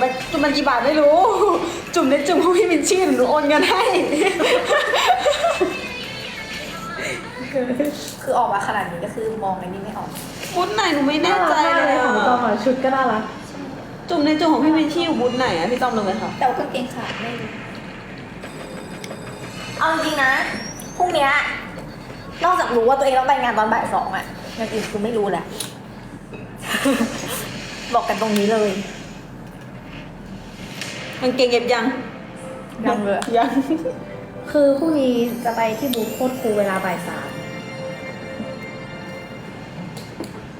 มันจุ่มมันกี่บาทไม่รู้ จุ่มในจุ่มของพี่มินชี่หนูโอนเงินให้ คือออกมาขนาดนี้ก็คือมองในนี้ไม่ออกบูธไหนหนูไม่แน่น่ารัใจกมากเลเลยยของอะตอมอะชุดก็น่ารักจุ่มในจุ่มของพี่มินชี่อยู่บูธไหนอะพี่ต้อมลงเลยค่ะแต่ว่ากางเกงขาดไม่รู้เอาจริงๆนะพรุ่งเนี้ยนอกจากรู้ว่าตัวเองต้องไปงานตอนบ่ายสองอะอย่างอื่นคือไม่รู้แหละ บอกกันตรงนี้เลย กางเกงเก็บยังยังเลย ยัง คือพรุ่งนี้จะไปที่บูธโคตรครูเวลาบ่ายสาม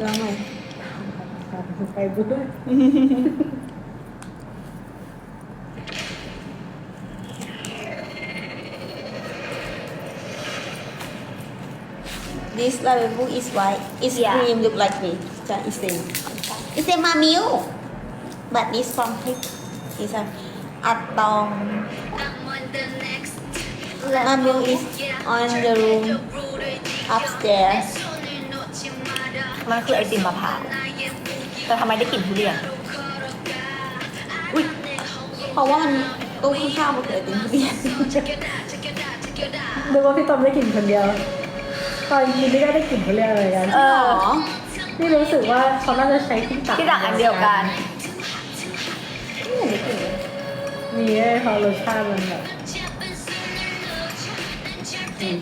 แล้วไงไปบูธ This level book is white. Its Yeah. cream look like me. Yeah, it's same. It's a Mamil. But this from Click. It's a Atong. Mamil is on the room upstairs. มันคือไอติมมะพร้าวแต่ทำไมได้กลิ่นทุเรียน อุ้ยเพราะว่ามันตู้ข้างๆมันเกิดไอติมทุเรียนนึกว่าพี่ตอมได้กลิ่นคนเดียว ตอนกินนี่ก็ได้กลิ่นเขาเรียกอะไรกันเออหรอนี่รู้สึกว่าเขาน่าจะใช้ที่ตักที่ดักอันเดียวกัน มีไอ้พอรสชาติมันแบบอืม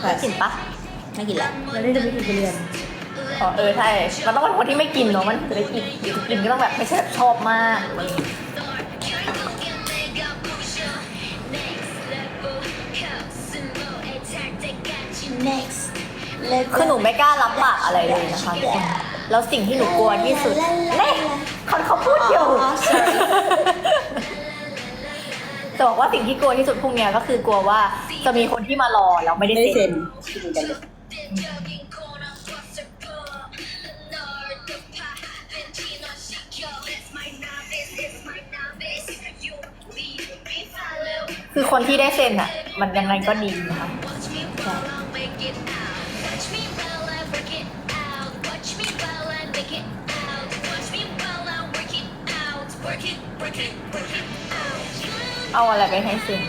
ได้กลิ่นปะไม่กินละแล้วนี่จะไม่กลิ่นทุเรียนอ๋อเออใช่ มันต้องเป็นคนที่ไม่กินเนาะมันจะได้กินกินก็ต้องแบบไม่ใช่แบบชอบมากอะไรอย่างเงี้ย next let's คือหนูไม่กล้ารับปากอะไรเลยนะคะทุกคนแล้วสิ่งที่หนูกลัวที่สุดเน่เขาเขาพูดอยู่ อ๋อ sorry จะบอกว่าสิ่งที่กลัวที่สุดพรุ่งเนี้ยก็คือกลัวว่าจะมีคนที่มารอแล้วไม่ได้ไม่ได้เซ็เซ็นนคือคนที่ได้เซ็นอะ มันยังไงก็ดีนะคะ เอาอะไรไปให้เซ็น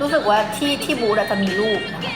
รู้สึกว่าที่ที่บูธอะจะมีรูปนะคะ